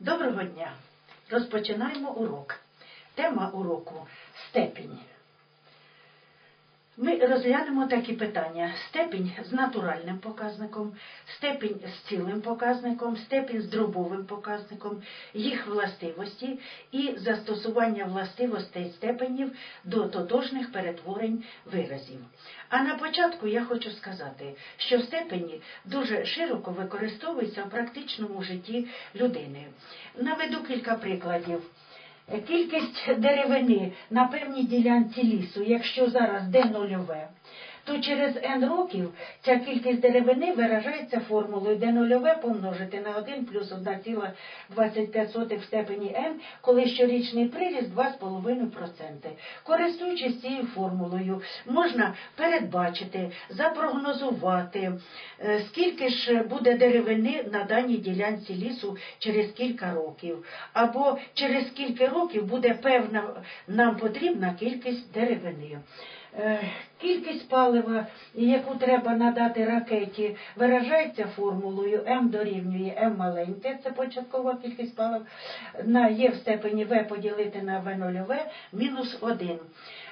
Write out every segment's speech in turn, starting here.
Доброго дня! Розпочинаємо урок. Тема уроку степінь. Ми розглянемо такі питання: степінь з натуральним показником, степінь з цілим показником, степінь з дробовим показником, їх властивості і застосування властивостей степенів до тотожних перетворень виразів. А на початку я хочу сказати, що степені дуже широко використовуються в практичному житті людини. Наведу кілька прикладів. Кількість деревини на певній ділянці лісу, якщо зараз де нульове, то через n років ця кількість деревини виражається формулою, де нульове помножити на 1 плюс 1,25 в степені n, коли щорічний приріст 2,5%. Користуючись цією формулою, можна передбачити, запрогнозувати, е, скільки ж буде деревини на даній ділянці лісу через кілька років, або через скільки років буде певна нам потрібна кількість деревини. Е, Кількість палива, яку треба надати ракеті, виражається формулою М дорівнює М маленьке, це початкова кількість палива, на Є в степені В поділити на В нульове мінус 1.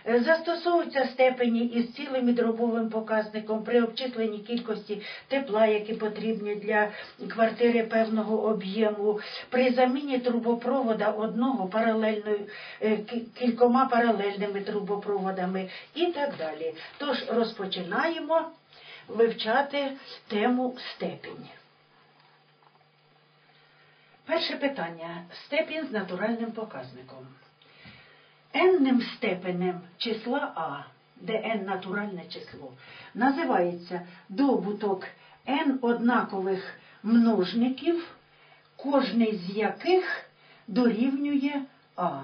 Е, Застосовуються степені із цілим і дробовим показником при обчисленні кількості тепла, які потрібні для квартири певного об'єму, при заміні трубопровода одного паралельною е, кількома паралельними трубопроводами і так далі. Тож розпочинаємо вивчати тему степінь. Перше питання. Степінь з натуральним показником. Енним степенем числа А, де n натуральне число, називається добуток n однакових множників, кожний з яких дорівнює А.